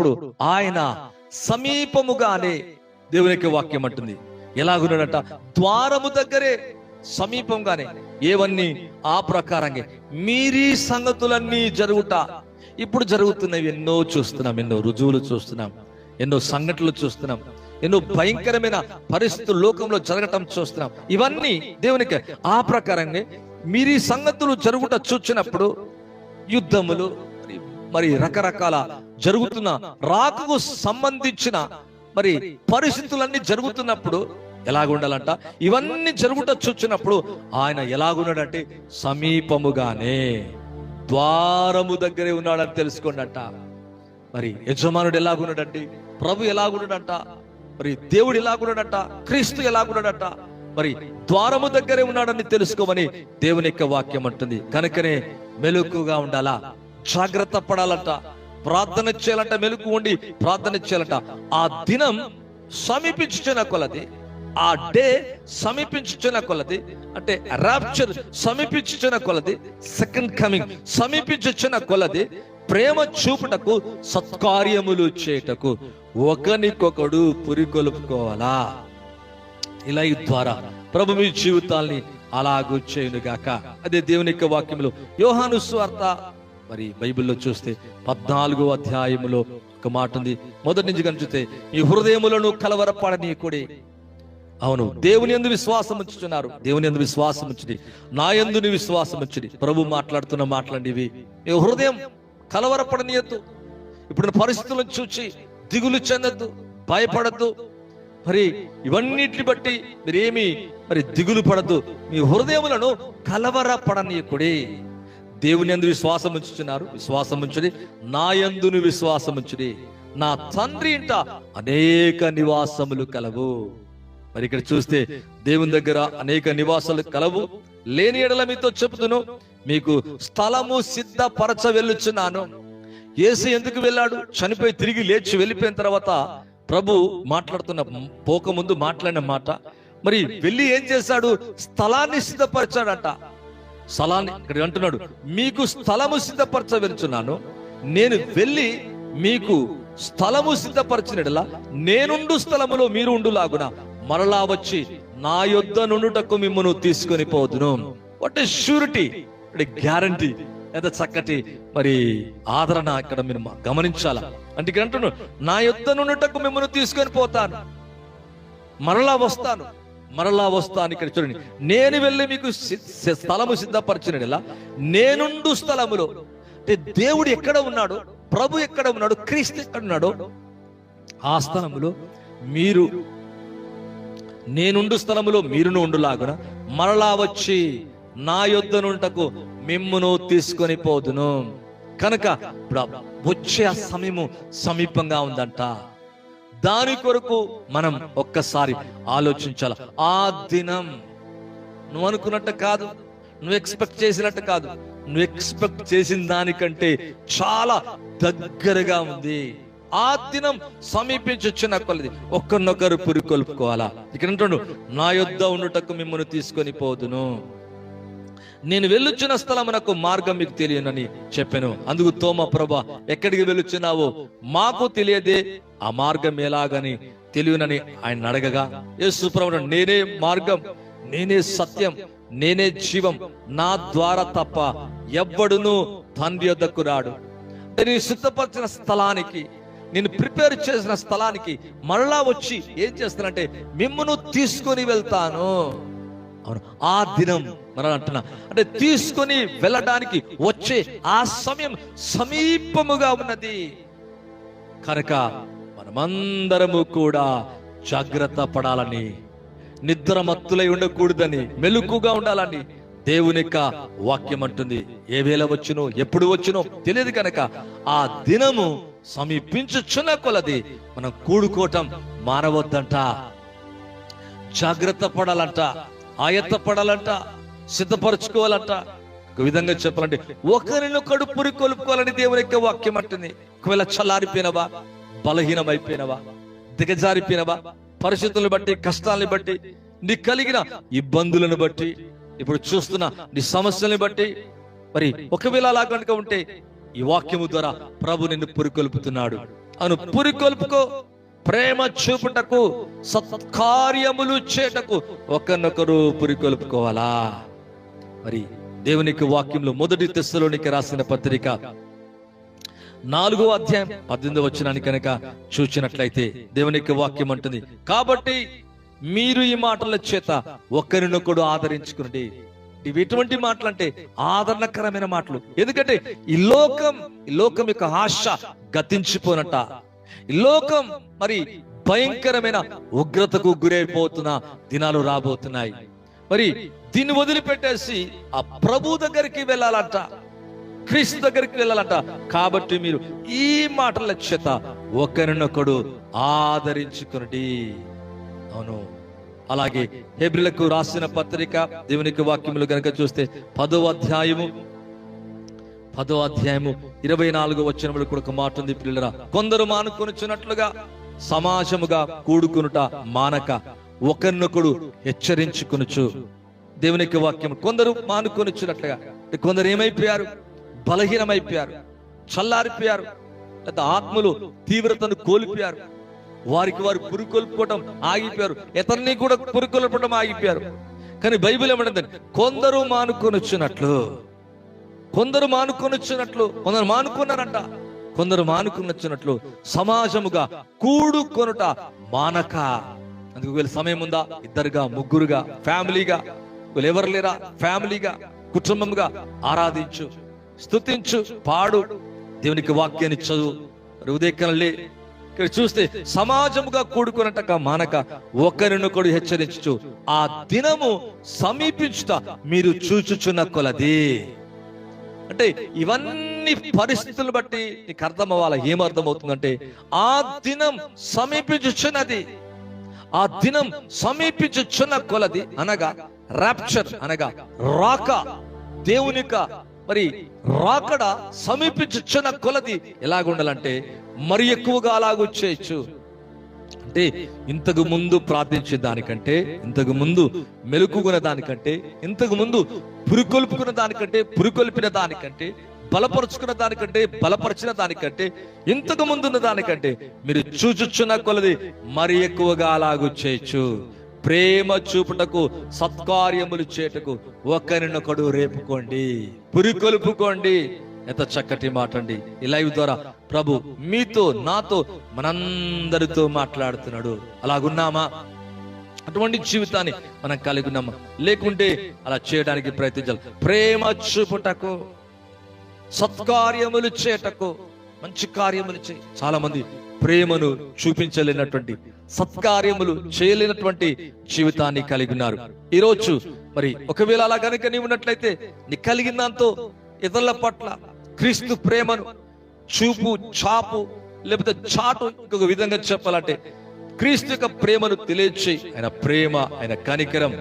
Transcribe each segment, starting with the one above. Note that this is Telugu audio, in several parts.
అప్పుడు ఆయన సమీపముగానే దేవునికి వాక్యం అంటుంది. ఎలాగున్నాడట? ద్వారము దగ్గరే సమీపంగానే. ఏవన్నీ? ఆ ప్రకారంగా. మీరీ సంగతులన్నీ జరుగుట. ఇప్పుడు జరుగుతున్నవి ఎన్నో చూస్తున్నాం ఎన్నో రుజువులు చూస్తున్నాం ఎన్నో సంఘటనలు చూస్తున్నాం ఎన్నో భయంకరమైన పరిస్థితులు లోకంలో జరగటం చూస్తున్నాం. ఇవన్నీ దేవునికి ఆ ప్రకారంగా మీరీ సంగతులు జరుగుట చూచినప్పుడు యుద్ధములు మరి రకరకాల జరుగుతున్న రాకకు సంబంధించిన మరి పరిస్థితులన్నీ జరుగుతున్నప్పుడు ఎలాగుండాలంట? ఇవన్నీ జరుగుట చూచినప్పుడు ఆయన ఎలాగున్నాడంటే సమీపముగానే ద్వారము దగ్గరే ఉన్నాడని తెలుసుకోండట మరి యజమానుడు ఎలాగున్నాడంటే ప్రభు ఎలాగున్నాడంట? మరి దేవుడు ఎలాగున్నాడట? క్రీస్తు ఎలాగున్నాడట? మరి ద్వారము దగ్గరే ఉన్నాడని తెలుసుకోమని దేవుని యొక్క వాక్యం అంటుంది. కనుకనే మెలుకుగా ఉండాలా? జాగ్రత్త పడాలంట. ప్రార్థన చేయాలంట మెలకు ఉండి ప్రార్థన చేయాలంట. ఆ దినం సమీపించుచున్న కొలది ఆ డే సమీపించుచున్న కొలది అంటే రాప్చర్ సమీపించుచున్న కొలది సెకండ్ కమింగ్ సమీపించుచున్న కొలది ప్రేమ చూపుటకు సత్కార్యములు చేయుటకు ఒకనికొకడు పురికొలుపుకోవాలా ఇలా ద్వారా ప్రభు మీ జీవితాల్ని అలాగూ చేయునుగాక. అదే దేవుని యొక్క వాక్యములో. యోహాను స్వార్త మరి బైబిల్లో చూస్తే పద్నాలుగో అధ్యాయములో ఒక మాట ఉంది. మొదటి నుంచి కనుచుతే ఈ హృదయములను కలవరపడనీయకుడి. అవును దేవుని ఎందు విశ్వాసం ఉంచుతున్నారు దేవుని ఎందు విశ్వాసం ఉంచుడి. నా ఎందుని విశ్వాసం ఉంచుడి. ప్రభు మాట్లాడుతున్న మాట్లాడివి ఈ హృదయం కలవరపడనీయద్దు. ఇప్పుడు పరిస్థితులను చూచి దిగులు చెందద్దు భయపడద్దు. మరి ఇవన్నిటిని బట్టి మీరేమి మరి దిగులు పడద్దు. మీ హృదయములను కలవరపడనీయకుడి. దేవుని ఎందు విశ్వాసం ఉంచుతున్నారు విశ్వాసం ఉంచుడి. నా ఎందును విశ్వాసం ఉంచుడి. నా తండ్రి ఇంట అనేక నివాసములు కలవు. మరి ఇక్కడ చూస్తే దేవుని దగ్గర అనేక నివాసాలు కలవు. లేని ఎడల మీతో చెబుతును. మీకు స్థలము సిద్ధపరచ వెళ్ళుచున్నాను ఏసు ఎందుకు వెళ్ళాడు? చనిపోయి తిరిగి లేచి వెళ్ళిపోయిన తర్వాత ప్రభు మాట్లాడుతున్న పోకముందు మాట్లాడిన మాట. మరి వెళ్ళి ఏం చేశాడు? స్థలాన్ని సిద్ధపరచాడంట. స్థలాన్ని ఇక్కడ అంటున్నాడు మీకు స్థలము సిద్ధపరచవెలుచున్నాను. నేను వెళ్ళి మీకు స్థలము సిద్ధపరచినడలా నేనుండు స్థలములో మీరు ఉండులాగున మరలా వచ్చి నా యొద్ద నుండుటకు మిమ్మను తీసుకొని పోదును. వాట్ షూరిటీ గ్యారంటీ ఎంత చక్కటి మరి ఆదరణ ఇక్కడ మీరు గమనించాలా? అంటే ఇక్కడ అంటున్నాడు నా యొద్ద నుండుటకు మిమ్మల్ని తీసుకొని పోతాను. మరలా వస్తాను. మరలా వస్తాను ఇక్కడ చూడండి. నేను వెళ్ళి మీకు స్థలము సి- స్థలము నేనుండు స్థలములో. అంటే దేవుడు ఎక్కడ ఉన్నాడు ప్రభు ఎక్కడ ఉన్నాడు క్రీస్తు ఎక్కడ ఉన్నాడో ఆ స్థలములో మీరు నేనుండు స్థలములో మీరును ఉండులాగున మరలా వచ్చి నా యొద్దనుంటకు మిమ్మును తీసుకొని పోదును. కనుక ఇప్పుడు వచ్చే ఆ సమయము సమీపంగా ఉందంట. దాని కొరకు మనం ఒక్కసారి ఆలోచించాలి? ఆ దినం నువ్వు అనుకున్నట్టు కాదు నువ్వు ఎక్స్పెక్ట్ చేసినట్టు కాదు. నువ్వు ఎక్స్పెక్ట్ చేసిన దానికంటే చాలా దగ్గరగా ఉంది. ఆ దినం సమీపించొచ్చిన కొలది. ఒక్కరినొకరు పురికొల్పుకోవాలా? ఇక్కడ నా యొద్ద ఉండుటకు మిమ్మల్ని తీసుకొని పోదును. నేను వెళ్ళుచున్న స్థలమునకు మార్గం మీకు తెలియనని చెప్పాను. అందుకు తోమ ప్రభా ఎక్కడికి వెళ్ళుచున్నావో మాకు తెలియదే ఆ మార్గం ఎలాగని తెలియనని ఆయన అడగగా యేసు ప్రభు నేనే మార్గం నేనే సత్యం నేనే జీవం నా ద్వారా తప్ప ఎవ్వడును తండ్రి యొద్దకు రాడు. నేను సిద్ధపరిచిన స్థలానికి నేను ప్రిపేర్ చేసిన స్థలానికి మరలా వచ్చి ఏం చేస్తానంటే మిమ్మను తీసుకొని వెళ్తాను. అవును. ఆ దినం మనం అంటున్నా. అంటే తీసుకొని వెళ్ళడానికి వచ్చే ఆ సమయం సమీపముగా ఉన్నది. కనుక మనమందరము కూడా జాగ్రత్త పడాలని నిద్ర మత్తులై ఉండకూడదని మెలుకుగా ఉండాలని దేవుని యొక్క వాక్యం అంటుంది. ఏ వేళ వచ్చునో ఎప్పుడు వచ్చునో తెలియదు కనుక ఆ దినము సమీపించుచున్న కొలది మనం కూడుకోవటం మానవద్దంట. జాగ్రత్త పడాలంట. ఆయత్తపడాలంట సిద్ధపరచుకోవాలంట. ఒక విధంగా చెప్పాలంటే ఒకరినొకడు పురి కొలుపుకోవాలని దేవుని యొక్క వాక్యం అంటుంది. ఒకవేళ చల్లారిపోయినవా బలహీనమైపోయినవా దిగజారిపోయినవా పరిస్థితులను బట్టి కష్టాలను బట్టి నీ కలిగిన ఇబ్బందులను బట్టి ఇప్పుడు చూస్తున్న నీ సమస్యల్ని బట్టి మరి ఒకవేళ అలా కనుక ఉంటే ఈ వాక్యము ద్వారా ప్రభు నిన్ను పురికొల్పుతున్నాడు అను పురికొల్పుకో ప్రేమ చూపుటకు సత్కార్యములు చేటకు ఒకరినొకరు పురికొల్పుకోవాలా మరి దేవునికి వాక్యంలో మొదటి తెస్సులోనికి రాసిన పత్రిక నాలుగో అధ్యాయం పద్దెనిమిది వచ్చినాన్ని కనుక చూచినట్లయితే దేవునికి వాక్యం అంటుంది కాబట్టి మీరు ఈ మాటల చేత ఒకరినొకడు ఆదరించుకునండి. ఇవి ఎటువంటి మాటలు అంటే ఆదరణకరమైన మాటలు. ఎందుకంటే ఈ లోకం ఈ లోకం యొక్క ఆశ గతించిపోనట. లోకం మరి భయంకరమైన ఉగ్రతకు గురైపోతున్న దినాలు రాబోతున్నాయి. మరి దీన్ని వదిలిపెట్టేసి ఆ ప్రభు దగ్గరికి వెళ్ళాలంట క్రీస్తు దగ్గరికి వెళ్ళాలంట. కాబట్టి మీరు ఈ మాటల చేత ఒకరినొకడు ఆదరించుకునండి. అవును. అలాగే హెబ్రిలకు రాసిన పత్రిక దేవునికి వాక్యములు గనక చూస్తే పదో అధ్యాయము పదో అధ్యాయము ఇరవై నాలుగు వచ్చినప్పుడు కూడా ఒక మాట ఉంది పిల్లరా. కొందరు మానుకొనుచున్నట్లుగా సమాజముగా కూడుకునుట మానక ఒకరినొకడు హెచ్చరించుకునుచు. దేవునికి వాక్యం కొందరు మానుకొనిచ్చినట్లుగా కొందరు ఏమైపోయారు? బలహీనమైపోయారు చల్లారిపోయారు లేదా ఆత్మలు తీవ్రతను కోల్పోయారు. వారికి వారు పురుకొల్పుకోవడం ఆగిపోయారు ఇతరుని కూడా పురుకొల్పడం ఆగిపోయారు. కానీ బైబిల్ ఏమంటుంది కొందరు మానుకొని వచ్చినట్లు కొందరు మానుకొని వచ్చినట్లు కొందరు మానుకున్నారంట. కొందరు మానుకుని వచ్చినట్లు సమాజముగా కూడుకొనుట మానక. అందుకు వీళ్ళ సమయం ఉందా? ఇద్దరుగా ముగ్గురుగా ఫ్యామిలీగా. వీళ్ళు ఎవరు లేరా? ఫ్యామిలీగా కుటుంబంగా ఆరాధించు స్తుతించు పాడు. దేవునికి వాక్యాన్ని చదువు. మరి ఇక్కడ చూస్తే సమాజముగా కూడుకున్నట్టక మానక ఒకరినొకడు హెచ్చరించు ఆ దినము సమీపించుట మీరు చూచుచున్న కొలది. అంటే ఇవన్నీ పరిస్థితులు బట్టి నీకు అర్థం అవ్వాలి ఏమర్థం అవుతుందంటే ఆ దినం సమీపించుచున్నది. ఆ దినం సమీపించుచున్న కొలది అనగా రాప్చర్ అనగా రాక దేవునిక మరి రాకడ సమీపించుచున్న కొలది ఎలాగుండాలంటే మరి ఎక్కువగా అలాగొచ్చేయచ్చు. అంటే ఇంతకు ముందు ప్రార్థించే దానికంటే ఇంతకు ముందు మెలుకున్న దానికంటే ఇంతకు ముందు పురికొల్పుకున్న దానికంటే పురికొల్పిన దానికంటే బలపరుచుకున్న దానికంటే బలపరిచిన దానికంటే ఇంతకు ముందున్న దానికంటే మీరు చూచుచున్న కొలది మరి ఎక్కువగా అలాగొచ్చేయచ్చు ప్రేమ చూపుటకు సత్కార్యములు చేటకు ఒకరినొకడు రేపుకోండి. పురికొల్పుకోండి. ఎంత చక్కటి మాట అండి ఈ లైవ్ ద్వారా ప్రభు మీతో నాతో మనందరితో మాట్లాడుతున్నాడు. అలాగున్నామా? అటువంటి జీవితాన్ని మనం కలిగి ఉన్నామా? లేకుంటే అలా చేయడానికి ప్రయత్నించాలి. ప్రేమ చూపుటకు సత్కార్యములు చేయటకు మంచి కార్యములు చేయి చాలా మంది ప్రేమను చూపించలేనటువంటి సత్కార్యములు చేయలేనటువంటి జీవితాన్ని కలిగి ఉన్నారు. ఈ రోజు మరి ఒకవేళ అలా కనుక నీ ఉన్నట్లయితే నీ కలిగిన దాంతో ఇతరుల పట్ల క్రీస్తు ప్రేమను చూపు చాపు లేకపోతే చాటు ఇంకొక విధంగా చెప్పాలంటే క్రీస్తు యొక్క ప్రేమను తెలియచేయి. ఆయన ప్రేమ ఆయన కనికరం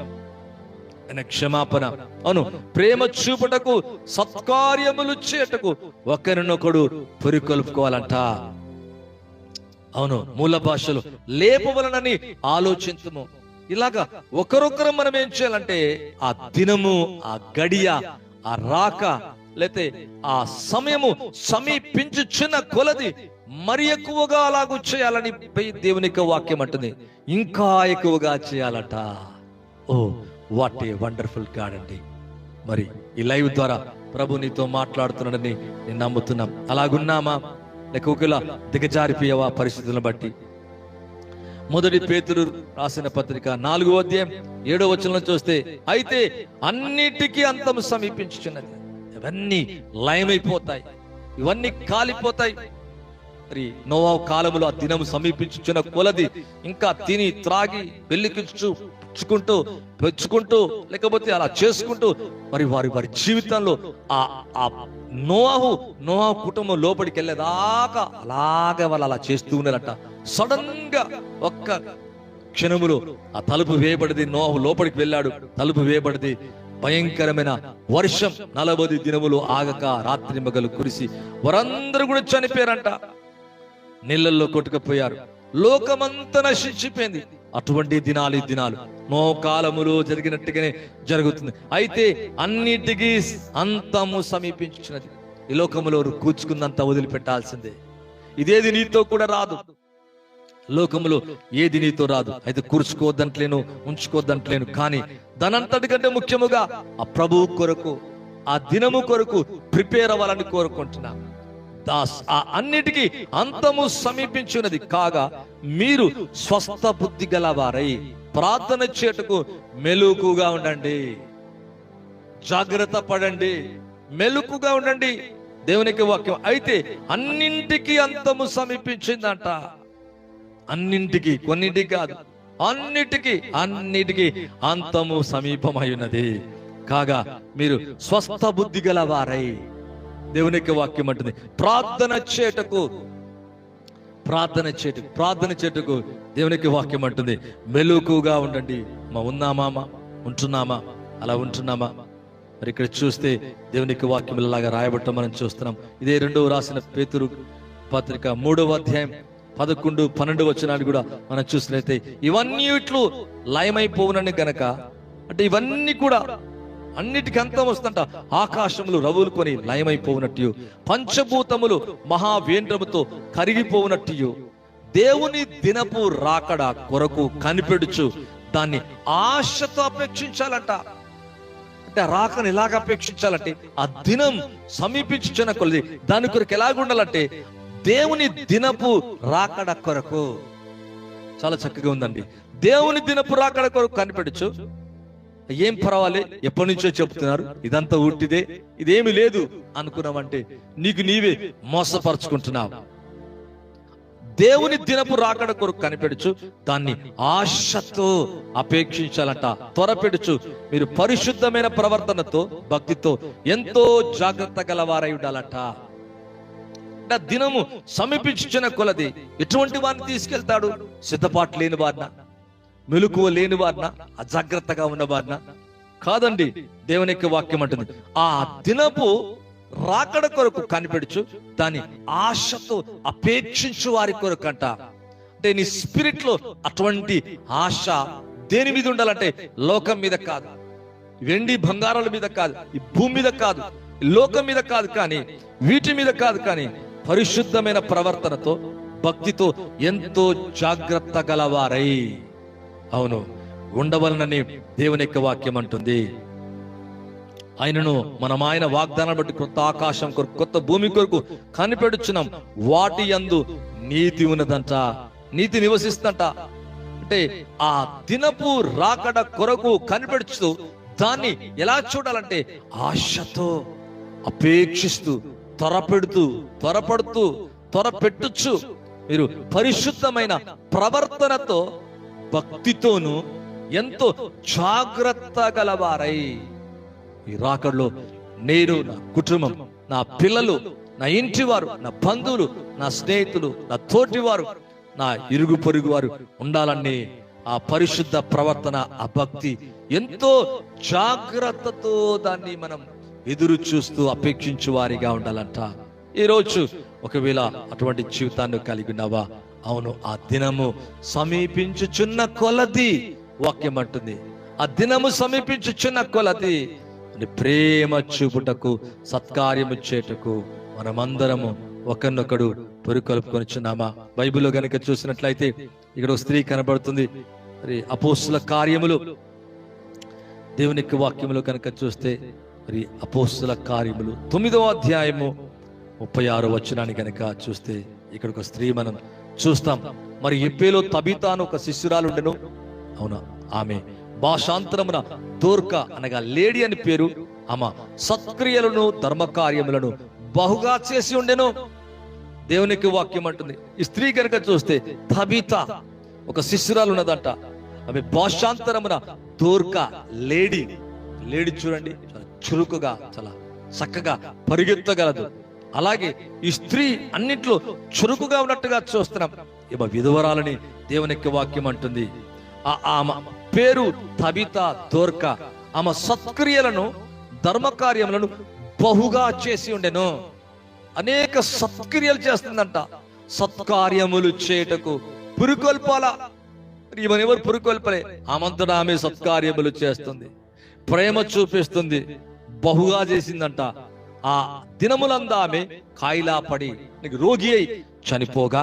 ఆయన క్షమాపణ. అవును ప్రేమ చూపుటకు సత్కార్యములు చేయటకు ఒకరినొకడు పురికొల్పుకోవాలంట. అవును మూల భాషలు లేపవలనని ఆలోచించము. ఇలాగా ఒకరొకరు మనం ఏం చేయాలంటే ఆ దినము ఆ గడియ ఆ రాక లేతే ఆ సమయము సమీపించుచున్న కొలది మరి ఎక్కువగా అలాగూ చేయాలని దేవుని యొక్క వాక్యం అంటుంది. ఇంకా ఎక్కువగా చేయాలట. Oh what a wonderful God అండి. మరి ఈ లైవ్ ద్వారా ప్రభు నీతో మాట్లాడుతున్నాడని నేను నమ్ముతున్నాం. అలాగున్నామా? లేక ఒకవేళ దిగజారిపోయావా పరిస్థితులను బట్టి? మొదటి పేతురు రాసిన పత్రిక నాలుగో అధ్యాయం ఏడో వచనంలో చూస్తే అయితే అన్నిటికీ అంతం సమీపించుచున్నది. ఇవన్నీ లయమైపోతాయి. ఇవన్నీ కాలిపోతాయి. మరి నోవా కాలములు ఆ దినము సమీపించుచున్న కొలది ఇంకా తిని త్రాగి పెళ్ళికిచ్చు పుచ్చుకుంటూ పెంచుకుంటూ లేకపోతే అలా చేసుకుంటూ మరి వారి వారి జీవితంలో ఆ ఆ నోవాహు నోవా కుటుంబం లోపలికి వెళ్ళేదాకా అలాగే వాళ్ళు అలా చేస్తూ ఉన్నారట సడన్గా ఒక్క క్షణములో ఆ తలుపు వేయబడింది నోహు లోపలికి వెళ్ళాడు. తలుపు వేయబడింది భయంకరమైన వర్షం నలభై దినములు ఆగక రాత్రి మగలు కురిసి వారందరూ కూడా చనిపోయారంట. నీళ్ళల్లో కొట్టుకుపోయారు. లోకమంతా నశించిపోయింది. అటువంటి దినాలు ఈ దినాలు. నో కాలములో జరిగినట్టుగానే జరుగుతుంది. అయితే అన్నిటికీ అంతము సమీపించినది. ఈ లోకములో కూర్చుకుందంతా వదిలిపెట్టాల్సిందే. ఇదేది నీతో కూడా రాదు. లోకములో ఏది నీతో రాదు. అయితే కూర్చుకోవద్దంటలేను ఉంచుకోవద్దంటలేను. కానీ దానంతటి కంటే ముఖ్యముగా ఆ ప్రభువు కొరకు ఆ దినము కొరకు ప్రిపేర్ అవ్వాలని కోరుకుంటున్నా. దాస్ ఆ అన్నిటికీ అంతము సమీపించున్నది కాగా మీరు స్వస్థ బుద్ధి గలవారై ప్రార్థన చేటుకు మెలుకుగా ఉండండి. జాగ్రత్త పడండి. మెలుకుగా ఉండండి. దేవునికి వాక్యం. అయితే అన్నింటికి అంతము సమీపించిందంట. అన్నింటికి కొన్నింటికి కాదు అన్నిటికి అన్నిటికి అంతము సమీపమై ఉన్నది కాగా మీరు స్వస్థ బుద్ధి గలవారై. దేవునికి వాక్యం అంటుంది ప్రార్థన చేటకు ప్రార్థన చేటుకు ప్రార్థన చేటుకు దేవునికి వాక్యం అంటుంది మెలుకుగా ఉండండి. మా ఉన్నామా మా? ఉంటున్నామా అలా ఉంటున్నామా? మరి ఇక్కడ చూస్తే దేవునికి వాక్యం లాగా రాయబట్టం మనం చూస్తున్నాం. ఇదే రెండవ రాసిన పేతురు పత్రిక మూడవ అధ్యాయం పదకొండు పన్నెండు వచ్చినాడు కూడా మనం చూసినట్లయితే ఇవన్నీ ఇట్లు లయమైపోవునని గనక అంటే ఇవన్నీ కూడా అన్నిటికీ అంతం వస్తుంట ఆకాశములు రవులుకొని లయమైపోవునట్టు పంచభూతములు మహావేంద్రముతో కరిగిపోవునట్టు దేవుని దినపు రాకడ కొరకు కనిపెడుచు దాన్ని ఆశతో అపేక్షించాలంట. అంటే రాకను ఎలాగ అపేక్షించాలంటే ఆ దినం సమీపించుచున్న కొలది దాని కొరకు ఎలాగ ఉండాలంటే దేవుని దినపు రాకడ కొరకు. చాలా చక్కగా ఉందండి. దేవుని దినపు రాకడ కొరకు కనిపెట్టచ్చు. ఏం పర్వాలే ఎప్పటి నుంచో చెప్తున్నారు. ఇదంతా ఉట్టిదే ఇదేమి లేదు అనుకున్నామంటే నీకు నీవే మోసపరుచుకుంటున్నావు. దేవుని దినపు రాకడ కొరకు కనిపెడుచు దాన్ని ఆశతో అపేక్షించాలంట. త్వరపెడుచు మీరు పరిశుద్ధమైన ప్రవర్తనతో భక్తితో ఎంతో జాగ్రత్త గలవారై ఉండాలంట. అంటే దినము సమీపించిన కొలది. ఎటువంటి వారిని తీసుకెళ్తాడు. సిద్ధపాటు లేని వారిన మెలకువ లేని వారిన అజాగ్రత్తగా ఉన్న వారిన. కాదండి దేవుని యొక్క వాక్యం అంటుంది ఆ దినపు రాకడ కొరకు కనిపెడుచు దాని ఆశతో అపేక్షించు వారి కొరకు అంట అంటే నీ స్పిరిట్లో అటువంటి ఆశ దేని మీద ఉండాలంటే లోకం మీద కాదు. వెండి బంగారాల మీద కాదు ఈ భూమి మీద కాదు లోకం మీద కాదు కానీ వీటి మీద కాదు కానీ పరిశుద్ధమైన ప్రవర్తనతో భక్తితో ఎంతో జాగ్రత్త గలవారై. అవును ఉండవలనని దేవుని యొక్క వాక్యం అంటుంది. ఆయనను మనం ఆయన వాగ్దానం బట్టి కొత్త ఆకాశం కొరకు కొత్త భూమి కొరకు కనిపెడుచున్నాం. వాటి యందు నీతి ఉన్నదంట నీతి నివసిస్తుందంట. అంటే ఆ దినపు రాకడ కొరకు కనిపెడుచు దాన్ని ఎలా చూడాలంటే ఆశతో అపేక్షిస్తూ త్వరపెడుతూ త్వరపడుతూ త్వరపెట్టుచు. మీరు పరిశుద్ధమైన ప్రవర్తనతో భక్తితోను ఎంతో జాగ్రత్త గలవారై. ఈ రాకడలో నేను నా కుటుంబం నా పిల్లలు నా ఇంటి వారు నా బంధువులు నా స్నేహితులు నా తోటి వారు నా ఇరుగు పొరుగు వారు ఉండాలని ఆ పరిశుద్ధ ప్రవర్తన ఆ భక్తి ఎంతో జాగ్రత్తతో దాన్ని మనం ఎదురు చూస్తూ అపేక్షించు వారిగా ఉండాలంట. ఈ రోజు ఒకవేళ అటువంటి జీవితాన్ని కలిగి ఉన్నావా? అవును ఆ దినము సమీపించుచున్న కొలది వాక్యం అంటుంది ఆ దినము సమీపించుచున్న కొలది ప్రేమ చూపుటకు సత్కార్యము చేటకు మనమందరము ఒకరినొకడు పొరుకొలుపుకొనిచున్నామా బైబిల్లో గనుక చూసినట్లయితే ఇక్కడ ఒక స్త్రీ కనబడుతుంది. మరి అపోస్తుల కార్యములు దేవునికి వాక్యములు కనుక చూస్తే మరి అపోస్తుల కార్యములు. తొమ్మిదవ అధ్యాయము ముప్పై ఆరు వచనాన్ని కనుక చూస్తే ఇక్కడ ఒక స్త్రీ మనం చూస్తాం. మరి ఎప్పేలో తబితాను ఒక శిష్యురాలు ఉండెను. అవునా? ఆమె భాషాంతరమున దోర్క అనగా లేడీ అని పేరు. ఆమె సత్క్రియలను ధర్మకార్యములను బహుగా చేసి ఉండెను. దేవునికి వాక్యం అంటుంది. ఈ స్త్రీ కనుక చూస్తే తబిత ఒక శిష్యురాలు ఉన్నదంట. ఆమె భాషాంతరమున దోర్క లేడీ. లేడీ చూడండి. చురుకుగా చాలా చక్కగా పరిగెత్తగలదు. అలాగే ఈ స్త్రీ అన్నిట్లో చురుకుగా ఉన్నట్టుగా చూస్తున్నాం. ఈమె విధవరాలని దేవునికి వాక్యం అంటుంది. ఆ ఆమె పేరు తబిత దోర్క. ఆమె సత్క్రియలను ధర్మకార్యములను బహుగా చేసి ఉండెను. అనేక సత్క్రియలు చేస్తుందంట. సత్కార్యములు చేయుటకు పురుకొల్పాల. ఇవన్నెవరు పురుకొల్పలే? ఆమంతటా ఆమె సత్కార్యములు చేస్తుంది. ప్రేమ చూపిస్తుంది. బహుగా చేసిందంట. ఆ దినములందా ఆమె కాయిలా పడి రోగి అయి చనిపోగా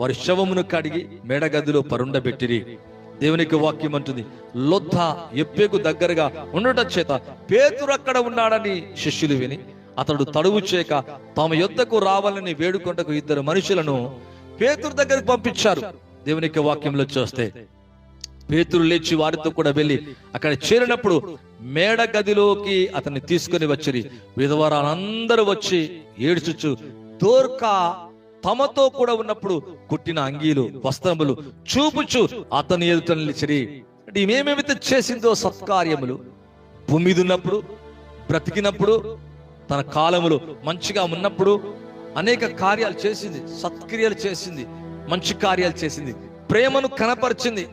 వారి శవమును కడిగి మెడగదిలో పరుండబెట్టిరి దేవునికి వాక్యం అంటుంది లొద్ద ఎప్పేకు దగ్గరగా ఉండటం చేత పేతురు అక్కడ ఉన్నాడని శిష్యులు విని అతడు తడువు చేయక తమ యొద్దకు రావాలని వేడుకొంటకు ఇద్దరు మనుషులను పేతురు దగ్గరకు పంపించారు. దేవునికి వాక్యంలో చూస్తే పేతురు లేచి వారితో కూడా వెళ్ళి అక్కడ చేరినప్పుడు మేడ గదిలోకి అతన్ని తీసుకొని వచ్చిరి. విధవరాలందరూ వచ్చి ఏడ్చుచు దోర్కా తమతో కూడా ఉన్నప్పుడు కుట్టిన అంగీలు వస్త్రములు చూపుచు అతని ఎదుట నిలిచిరి. అంటే ఈమెమేమైతే చేసిందో సత్కార్యములు భూమి ఉన్నప్పుడు బ్రతికినప్పుడు తన కాలములు మంచిగా ఉన్నప్పుడు అనేక కార్యాలు చేసింది సత్క్రియలు చేసింది మంచి కార్యాలు చేసింది ప్రేమను కనపరిచింది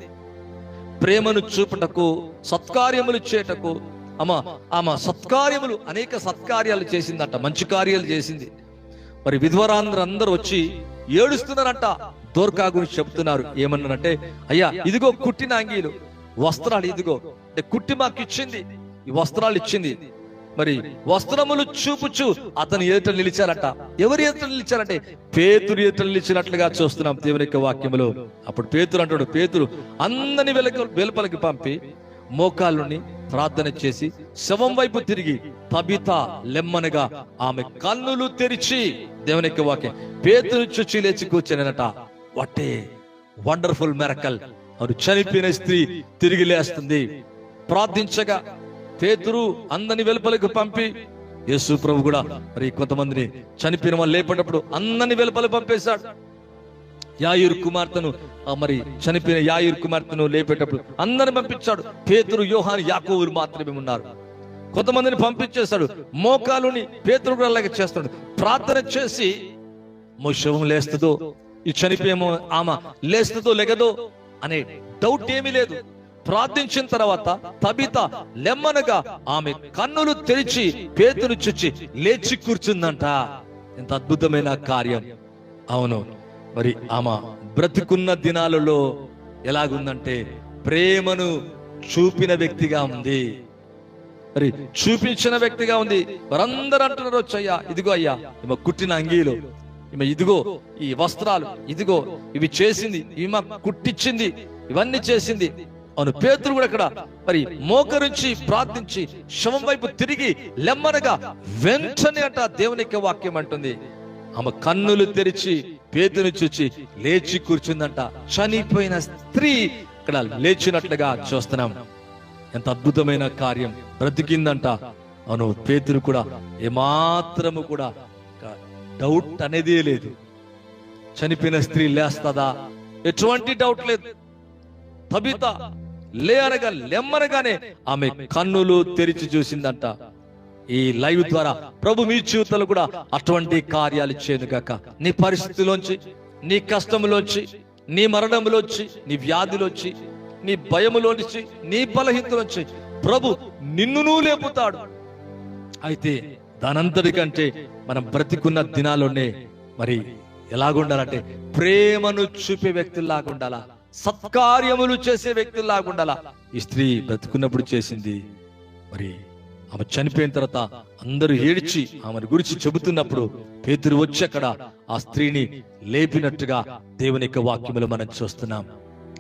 ప్రేమను చూపుటకు సత్కార్యములు చేటకు అమ్మ ఆమె సత్కార్యములు అనేక సత్కార్యాలు చేసిందంట మంచి కార్యాలు చేసింది. మరి విధ్వరాంధ్రందరూ వచ్చి ఏడుస్తున్నారంట. దోర్కా గురించి చెప్తున్నారు ఏమన్నారంటే అయ్యా ఇదిగో కుట్టిన అంగీలు వస్త్రాలు ఇదిగో అంటే కుట్టి మాకు ఇచ్చింది ఈ వస్త్రాలు ఇచ్చింది మరి వస్త్రములు చూపుచు అతని ఎదుట నిలిచారట. ఎవరి ఎదుట నిలిచారంటే? పేతురు ఎదుట నిలిచినట్లుగా చూస్తున్నాం దేవుని యొక్క వాక్యములో. అప్పుడు పేతురు అంటాడు పేతురు అందరిని వెలుక వెలుపలికి పంపి మోకాళ్ళని ప్రార్థన చేసి శవం వైపు తిరిగి తబిత లెమ్మనగా ఆమె కన్నులు తెరిచి దేవుని యొక్క వాక్యం. పేతురు చుచ్చి లేచి కూర్చొనినట. వట్టే వండర్ఫుల్ మెరకల్ వారు చనిపోయిన స్త్రీ తిరిగి లేస్తుంది. ప్రార్థించగా పేతురు అందరిని వెలుపలకు పంపి యేసు ప్రభు కూడా మరి కొంతమందిని చనిపోయిన వాళ్ళు లేపేటప్పుడు అందరిని వెలుపల పంపేశాడు. యాయూరు కుమార్తెను మరి చనిపోయిన యాయూరు కుమార్తెను లేపేటప్పుడు అందరిని పంపించాడు. పేతురు యోహాను యాకోవులు మాత్రమే ఉన్నారు. కొంతమందిని పంపించేశాడు. మోకాలుని పేతురు కూడా అలాగే చేస్తాడు ప్రార్థన చేసి మో శవం లేస్తుందో? ఈ చనిపోయేమో ఆమె లేస్తుందో లెగదో? అనే డౌట్ ఏమీ లేదు. ప్రార్థించిన తర్వాత తబిత లెమ్మనగా ఆమె కన్నులు తెరిచి పేతును చుచ్చి లేచి కూర్చుందంట. ఎంత అద్భుతమైన కార్యం. అవును. మరి ఆమె బ్రతుకున్న దినాలలో ఎలాగుందంటే ప్రేమను చూపిన వ్యక్తిగా ఉంది. మరి చూపించిన వ్యక్తిగా ఉంది. వారందరూ అంటున్నారు వచ్చయ్యా ఇదిగో అయ్యా ఈమె కుట్టిన అంగీలు ఈమె ఇదిగో ఈ వస్త్రాలు ఇదిగో ఇవి చేసింది ఈమె కుట్టించింది ఇవన్నీ చేసింది అవును పేతురు కూడా అక్కడ మరి మోకరించి ప్రార్థించి శవం వైపు తిరిగి లెమ్మనగా వెంటనే అంట దేవునికి వాక్యం అంటుంది. ఆమె కన్నులు తెరిచి పేతుని చూచి లేచి కూర్చుందంట. చనిపోయిన స్త్రీ ఇక్కడ లేచినట్లుగా చూస్తున్నాం. ఎంత అద్భుతమైన కార్యం బ్రతికిందంట. అవును పేతురు కూడా ఏమాత్రము కూడా డౌట్ అనేదే లేదు. చనిపోయిన స్త్రీ లేస్తుందా? ఎటువంటి డౌట్ లేదు. తబిత లే అనగా లెమ్మనగానే ఆమె కన్నులు తెరిచి చూసిందంట. ఈ లైవ్ ద్వారా ప్రభు మీ జీవితంలో కూడా అటువంటి కార్యాలు చేయను గాక. నీ పరిస్థితిలోంచి నీ కష్టములోంచి నీ మరణంలోంచి నీ వ్యాధిలోంచి నీ భయములోంచి నీ బలహీనలోంచి ప్రభు నిన్నునూ లేపుతాడు. అయితే దానంతటికంటే మనం బ్రతికున్న దినాల్లోనే మరి ఎలాగుండాలంటే ప్రేమను చూపే వ్యక్తుల్లాగా ఉండాలా సత్కార్యములు చేసే వ్యక్తుల్లాగా ఉండాలా ఈ స్త్రీ బ్రతుకున్నప్పుడు చేసింది. మరి ఆమె చనిపోయిన తర్వాత అందరూ ఏడ్చి ఆమెను గురించి చెబుతున్నప్పుడు పేతురు వచ్చి అక్కడ ఆ స్త్రీని లేపినట్టుగా దేవుని యొక్క వాక్యములు మనం చూస్తున్నాం.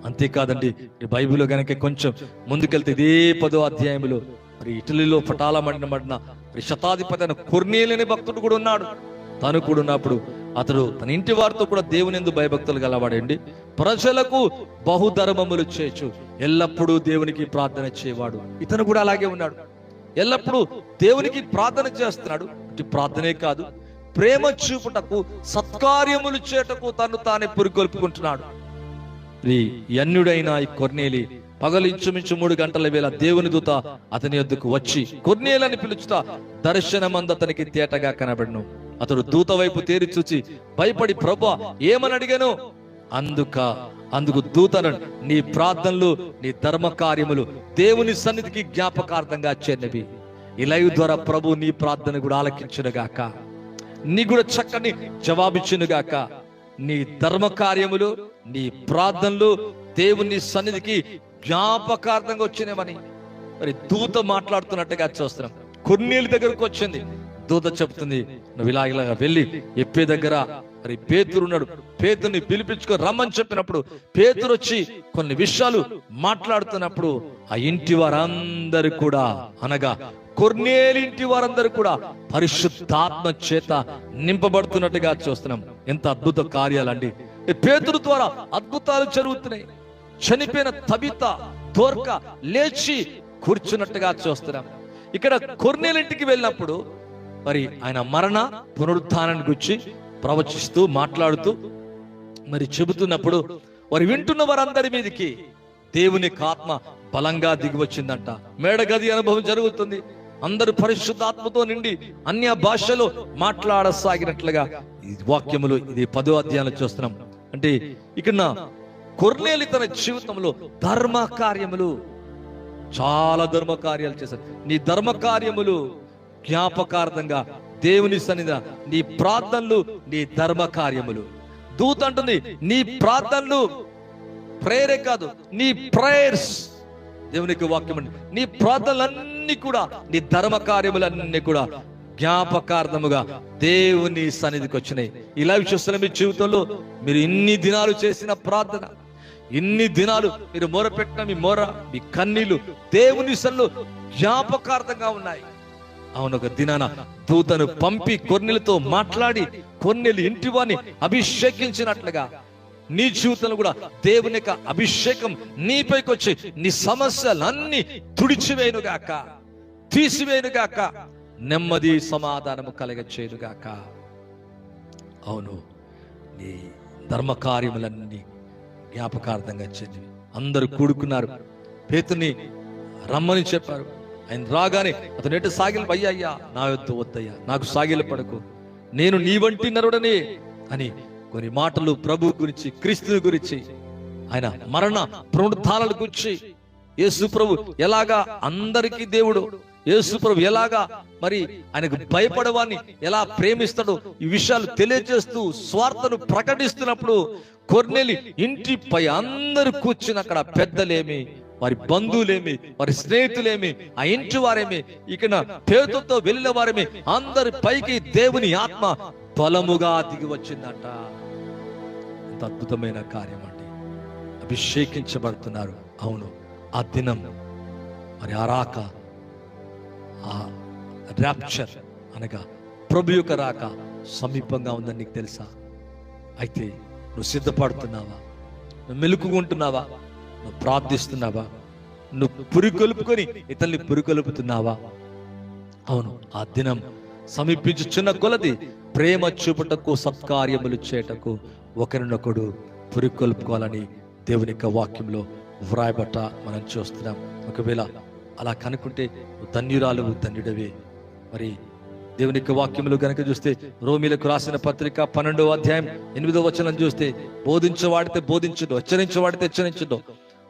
అంతేకాదండి ఈ బైబిల్లో గనక కొంచెం ముందుకెళ్తే ఇదే పదో అధ్యాయంలో మరి ఇటలీలో పటాల మడిన మడిన మరి శతాధిపతి అయిన కొర్నీలని భక్తుడు కూడా ఉన్నాడు. తను కూడా ఉన్నప్పుడు అతడు తన ఇంటి వారితో కూడా దేవుని ఎందు భయభక్తులు గలవాడండి. ప్రజలకు బహుధర్మములు చేచు. ఎల్లప్పుడూ దేవునికి ప్రార్థన చేయవాడు ఇతను కూడా అలాగే ఉన్నాడు. ఎల్లప్పుడూ దేవునికి ప్రార్థన చేస్తున్నాడు. ప్రార్థనే కాదు. ప్రేమ చూపుటకు సత్కార్యములు చేటకు తను తానే పురికొల్పుకుంటున్నాడు. ఈ అన్యుడైన ఈ కొర్నేలి పగలు ఇంచుమించు మూడు గంటల వేళ దేవుని దూత అతని యొద్దకు వచ్చి కొర్నేలని పిలుచుతా దర్శనమంద అతనికి తేటగా కనబడను. అతడు దూత వైపు తేరి చూచి భయపడి ప్రభా ఏమని అడిగాను? అందుక అందుకు దూతను నీ ప్రార్థనలు నీ ధర్మ కార్యములు దేవుని సన్నిధికి జ్ఞాపకార్థంగా చేరినవి. ఈ లైవ్ ద్వారా ప్రభు నీ ప్రార్థన కూడా ఆలకించునుగాక నీ కూడా చక్కని జవాబిచ్చునుగాక నీ ధర్మ కార్యములు నీ ప్రార్థనలు దేవుని సన్నిధికి జ్ఞాపకార్థంగా వచ్చినవని. మరి దూత మాట్లాడుతున్నట్టుగా చూస్తున్నాం. కొన్నేళ్ళ దగ్గరకు వచ్చింది. దూత చెప్తుంది నువ్వు ఇలా ఇలాగా వెళ్ళి ఎప్పే దగ్గర మరి పేతురు ఉన్నాడు. పేతుని పిలిపించుకొని రమ్మని చెప్పినప్పుడు పేతురు వచ్చి కొన్ని విషయాలు మాట్లాడుతున్నప్పుడు ఆ ఇంటి వారందరూ కూడా అనగా కొర్నేలి వారందరూ కూడా పరిశుద్ధాత్మ చేత నింపబడుతున్నట్టుగా చూస్తున్నాం. ఎంత అద్భుత కార్యాలండి పేతురు ద్వారా అద్భుతాలు జరుగుతున్నాయి. చనిపోయిన తబిత దోర్క లేచి కూర్చున్నట్టుగా చూస్తున్నాం. ఇక్కడ కొర్నేలింటికి వెళ్ళినప్పుడు మరి ఆయన మరణ పునరుత్నాన్ని గురించి ప్రవచిస్తూ మాట్లాడుతూ మరి చెబుతున్నప్పుడు వారు వింటున్న వారందరి మీదకి దేవుని ఆత్మ బలంగా దిగి వచ్చిందంట. మేడగది అనుభవం జరుగుతుంది. అందరూ పరిశుద్ధాత్మతో నిండి అన్య భాషలో మాట్లాడసాగినట్లుగా ఈ వాక్యములు ఇది పదో అధ్యాయంలో చూస్తున్నాం. అంటే ఇక్కడ కొర్నేలి తన జీవితంలో ధర్మ కార్యములు చాలా ధర్మ కార్యాలు చేశారు నీ ధర్మ కార్యములు జ్ఞాపకార్థంగా దేవుని సన్నిధ నీ ప్రార్థనలు నీ ధర్మ కార్యములు దూత అంటుంది నీ ప్రార్థనలు ప్రేరే కాదు నీ ప్రేయర్స్. దేవునికి వాక్యం అండి నీ ప్రార్థనలన్నీ కూడా నీ ధర్మ కార్యములన్నీ కూడా జ్ఞాపకార్థముగా దేవుని సన్నిధికి వచ్చినాయి. ఇలా చూస్తున్న మీ జీవితంలో మీరు ఇన్ని దినాలు చేసిన ప్రార్థన ఇన్ని దినాలు మీరు మొరపెట్టిన మీ మొర మీ కన్నీళ్ళు దేవుని సన్నిలో జ్ఞాపకార్థంగా ఉన్నాయి. అవును ఒక దినాన దూతను పంపి కొన్నెలతో మాట్లాడి కొన్నెలు ఇంటి వారిని అభిషేకించినట్లుగా. నీ జీవితంలో కూడా దేవుని యొక్క అభిషేకం నీపైకి వచ్చి నీ సమస్యలన్నీ తుడిచివేయునుగాక. తీసివేయునుగాక. నెమ్మది సమాధానము కలగచేయునుగాక. అవును నీ ధర్మకార్యములన్నీ జ్ఞాపకార్థంగా చెంది అందరూ కూడుకున్నారు. పేతుని రమ్మని చెప్పారు. ఆయన రాగానే అతను ఎటు సాగిలి అయ్యా అయ్యా నా యొద్ద వద్దయ్యా నాకు సాగిలి పడకు. నేను నీ వంటి నరుడనే అని కొన్ని మాటలు ప్రభు గురించి క్రీస్తుని గురించి ఆయన మరణ పునరుద్ధానాల గురించి. యేసు ప్రభు ఎలాగా అందరికీ దేవుడు? యేసు ప్రభు ఎలాగా మరి ఆయనకు భయపడవాన్ని ఎలా ప్రేమిస్తాడో ఈ విషయాలు తెలియజేస్తూ స్వార్థను ప్రకటిస్తున్నప్పుడు కొర్నెలి ఇంటిపై అందరు కూర్చుని అక్కడ పెద్దలేమి వారి బంధువులేమి వారి స్నేహితులేమి ఆ ఇంటి వారేమి ఇక్కడ పేరుతో వెళ్ళిన వారేమి అందరి పైకి దేవుని ఆత్మ బలముగా దిగి వచ్చిందట. ఎంత అద్భుతమైన కార్యం అండి. అభిషేకించబడుతున్నారు. అవును ఆ దినం మరి ఆ రాక ఆ ర్యాప్చర్ అనగా ప్రభు యొక్క రాక సమీపంగా ఉందని నీకు తెలుసా? అయితే నువ్వు సిద్ధపడుతున్నావా? నువ్వు మెలుకుకుంటున్నావా నువ్వు ప్రార్థిస్తున్నావా? నువ్వు పురికొలుపుకొని ఇతరుల్ని పురికొలుపుతున్నావా అవును ఆ దినం సమీపించుచున్న కొలది ప్రేమ చూపుటకు సత్కార్యములు చేయటకు ఒకరినొకడు పురికొల్పుకోవాలని దేవుని యొక్క వాక్యంలో వ్రాయబట్ట మనం చూస్తున్నాం. ఒకవేళ అలా కనుక్కుంటే ధన్యురాలు ధన్యుడవే. మరి దేవుని యొక్క వాక్యములు కనుక చూస్తే రోమిలకు రాసిన పత్రిక పన్నెండవ అధ్యాయం ఎనిమిదో వచనం చూస్తే బోధించవాడితే బోధించుడు హెచ్చరించవాడితే హెచ్చరించుడు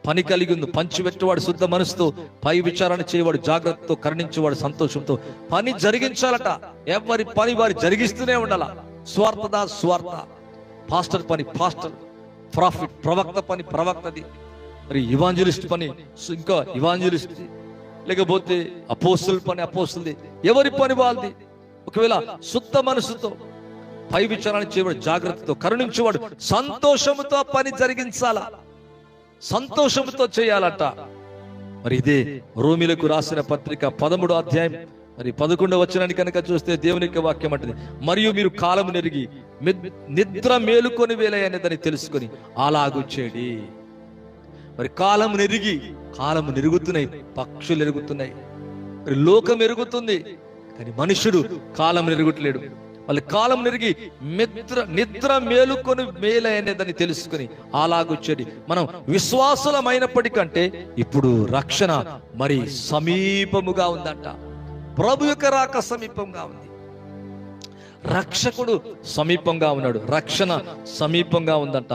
పని కలిగి ఉంది పంచిపెట్టేవాడు శుద్ధ మనసుతో పై విచారణ చేయవాడు జాగ్రత్తతో కరుణించేవాడు సంతోషంతో. పని జరిగించాలట. ఎవరి పని వారి జరిగిస్తూనే ఉండాల. స్వార్థదా స్వార్థ. పాస్టర్ పని పాస్టర్. ప్రాఫిట్ ప్రవక్త పని ప్రవక్తది. మరి ఇవాంజలిస్ట్ పని ఇంకా ఇవాంజలిస్ట్. లేకపోతే అపోస్తుల పని అపోస్తులది. ఎవరి పని వాళ్ళది? ఒకవేళ శుద్ధ మనసుతో పై విచారణ చేయవాడు జాగ్రత్తతో కరుణించేవాడు సంతోషముతో పని జరిగించాలా. సంతోషంతో చేయాలట. మరి ఇదే రోమిలకు రాసిన పత్రిక పదమూడో అధ్యాయం. మరి పదకొండవ వచ్చినాన్ని కనుక చూస్తే దేవుని యొక్క వాక్యం అంటది. మరియు మీరు కాలము నెరిగి నిద్ర మేలుకొని వేలయనేదని తెలుసుకొని అలాగు చేడి. మరి కాలం నెరిగి కాలం నెరుగుతున్నాయి పక్షులు ఎరుగుతున్నాయి. మరి లోకం ఎరుగుతుంది కానీ మనుషుడు కాలం నెరుగుట్లేడు. వాళ్ళ కాలం నిరిగి మిత్ర నిద్ర మేలుకొని మేలైనదని తెలుసుకుని అలాగొచ్చేది మనం విశ్వాసులమైనప్పటికంటే ఇప్పుడు రక్షణ మరి సమీపముగా ఉందంట. ప్రభు యొక్క రాక సమీపంగా ఉంది. రక్షకుడు సమీపంగా ఉన్నాడు. రక్షణ సమీపంగా ఉందంట.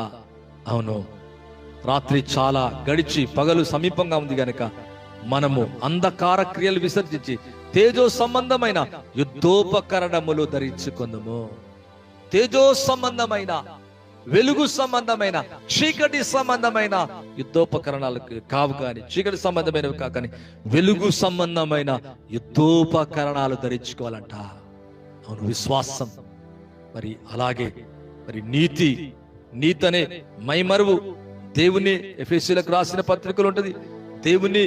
అవును. రాత్రి చాలా గడిచి పగలు సమీపంగా ఉంది గనక మనము అంధకార క్రియలు విసర్జించి తేజో సంబంధమైన యుద్ధోపకరణములు ధరించుకుందము తేజో సంబంధమైన వెలుగు సంబంధమైన చీకటి సంబంధమైన యుద్ధోపకరణాలకు కావు కానీ చీకటి సంబంధమైనవి కాకని కానీ వెలుగు సంబంధమైన యుద్ధోపకరణాలు ధరించుకోవాలంట. అవును విశ్వాసం. మరి అలాగే మరి నీతి నీతి అనే మైమరువు దేవుని ఎఫ్ఎస్సీలకు రాసిన పత్రికలు ఉంటది. దేవుని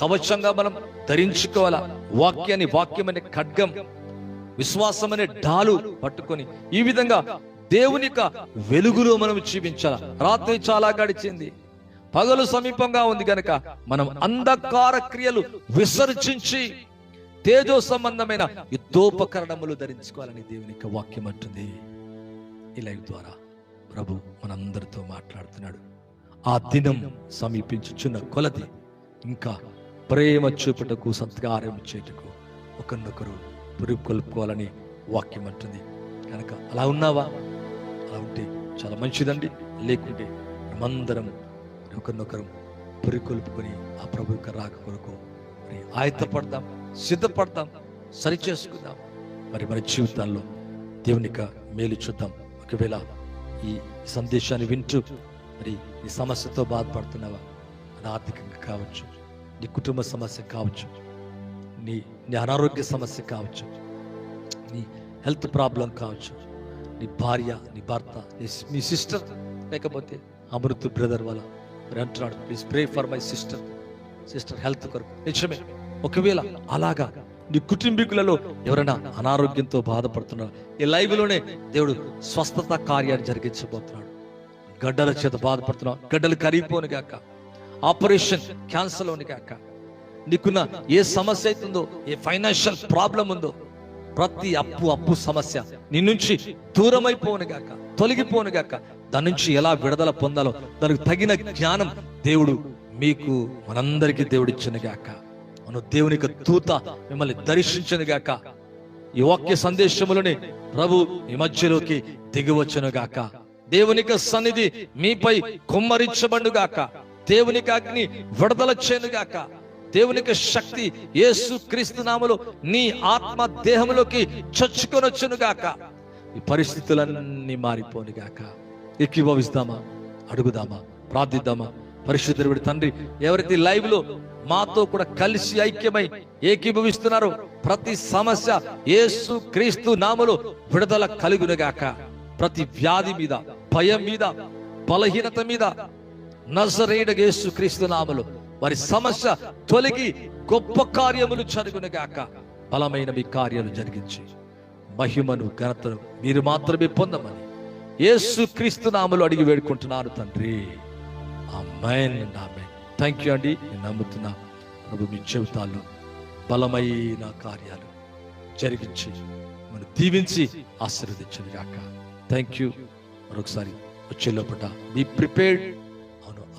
కవచంగా మనం ధరించుకోవాలా? వాక్యాన్ని వాక్యం అనే ఖడ్గం విశ్వాసం అనే డాలు పట్టుకొని ఈ విధంగా దేవుని యొక్క వెలుగులో మనం జీవించాల? రాత్రి చాలా గడిచింది. పగలు సమీపంగా ఉంది గనక మనం అంధకార క్రియలు విసర్జించి తేజో సంబంధమైన యుద్ధోపకరణములు ధరించుకోవాలని దేవుని యొక్క వాక్యం అంటుంది. ఈ లైవ్ ద్వారా ప్రభు మనందరితో మాట్లాడుతున్నాడు. ఆ దినం సమీపించుచున్న కొలది ఇంకా ప్రేమ చూపుటకు సత్కారం చేటుకు ఒకరినొకరు పురుగు వాక్యం అంటుంది. కనుక అలా ఉన్నావా? అలా ఉంటే చాలా మంచిదండి. లేకుంటే మనమందరం ఒకరినొకరు పురికొల్పుకొని ఆ ప్రభు యొక్క రాక కొరకు మరి ఆయత్తపడదాం సిద్ధపడతాం సరి చేసుకుందాం మరి మన జీవితాల్లో దేవునిక మేలు చూద్దాం. ఒకవేళ ఈ సందేశాన్ని వింటూ మరి ఈ సమస్యతో బాధపడుతున్నావా? అది ఆర్థికంగా కావచ్చు. నీ కుటుంబ సమస్య కావచ్చు నీ నీ అనారోగ్య సమస్య కావచ్చు నీ హెల్త్ ప్రాబ్లం కావచ్చు నీ భార్య నీ భర్త నీ- మీ సిస్టర్ లేకపోతే అమృత్ బ్రదర్ వాళ్ళ మరి అంటున్నాడు please pray for my sister sister health కొరకు. నిజమే. ఒకవేళ అలాగా నీ కుటుంబీకులలో ఎవరైనా అనారోగ్యంతో బాధపడుతున్నారు ఈ లైవ్లోనే దేవుడు స్వస్థత కార్యాన్ని జరిగించబోతున్నాడు. గడ్డల చేత బాధపడుతున్నావు గడ్డలు కరిగిపోను గాక. ఆపరేషన్ క్యాన్సర్లోని గాక నీకున్న ఏ సమస్య అవుతుందో ఏ ఫైనాన్షియల్ ప్రాబ్లం ఉందో ప్రతి అప్పు అప్పు సమస్య నీ నుంచి దూరమైపోను గాక తొలగిపోను గాక దాని నుంచి ఎలా విడుదల పొందాలో దానికి తగిన జ్ఞానం దేవుడు మీకు మనందరికీ దేవుడు గాక మన దేవుని తూత దూత మిమ్మల్ని దర్శించను గాక ఈ వాక్య సందేశములని ప్రభు ఈ మధ్యలోకి దిగివచ్చును గాక దేవునికి సన్నిధి మీపై కుమ్మరించబండుగాక గాక దేవునికి అగ్ని విడుదల చేయనుగాక దేవునికి శక్తి యేసు క్రీస్తు నామలో నీ ఆత్మ దేహంలోకి చొచ్చుకొనొచ్చును గాక. ఈ పరిస్థితులన్నీ మారిపోనుగాక ఎక్కిభవిస్తామా అడుగుదామా? ప్రార్థిద్దామా? పరిశుద్ధుడి తండ్రి ఎవరైతే లైవ్లో మాతో కూడా కలిసి ఐక్యమై ఏకీభవిస్తున్నారో ప్రతి సమస్య యేసు క్రీస్తు నామలో విడుదల కలుగునుగాక ప్రతి వ్యాధి మీద భయం మీద బలహీనత మీద నజరేయుడ యేసు క్రీస్తు నామలు వారి సమస్య తొలగి గొప్ప కార్యములు జరుగునుగాక బలమైన మీ కార్యాలు జరిగించి మహిమను ఘనతను మీరు మాత్రమే పొందమని యేసు క్రీస్తు నామలు అడిగి వేడుకుంటున్నాను తండ్రి. అమ్మాయిన్ థ్యాంక్ యూ అండి. నేను నమ్ముతున్నా ప్రభు మీ జీవితాల్లో బలమైన కార్యాలు జరిగించి మనం దీవించి ఆశీర్వదించను గాక. థ్యాంక్ యూ మరొకసారి వచ్చే లోపల బీ ప్రిపేర్డ్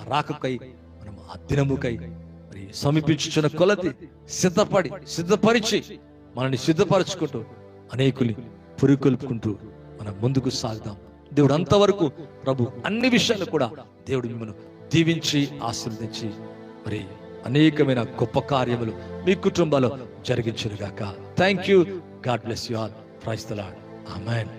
రాకకై మనం ఆ దినముకై మరి సమీపించుచున్న కొలది సిద్ధపడి సిద్ధపరిచి మనల్ని సిద్ధపరచుకుంటూ అనేకుల్ని పురికొల్పుకుంటూ మనం ముందుకు సాగుదాం. దేవుడు అంతవరకు ప్రభు అన్ని విషయాలు కూడా దేవుడు మిమ్మల్ని దీవించి ఆశీర్వదించి మరి అనేకమైన గొప్ప కార్యములు మీ కుటుంబాలు జరిగించునుగాక. Thank you God bless you all praise amen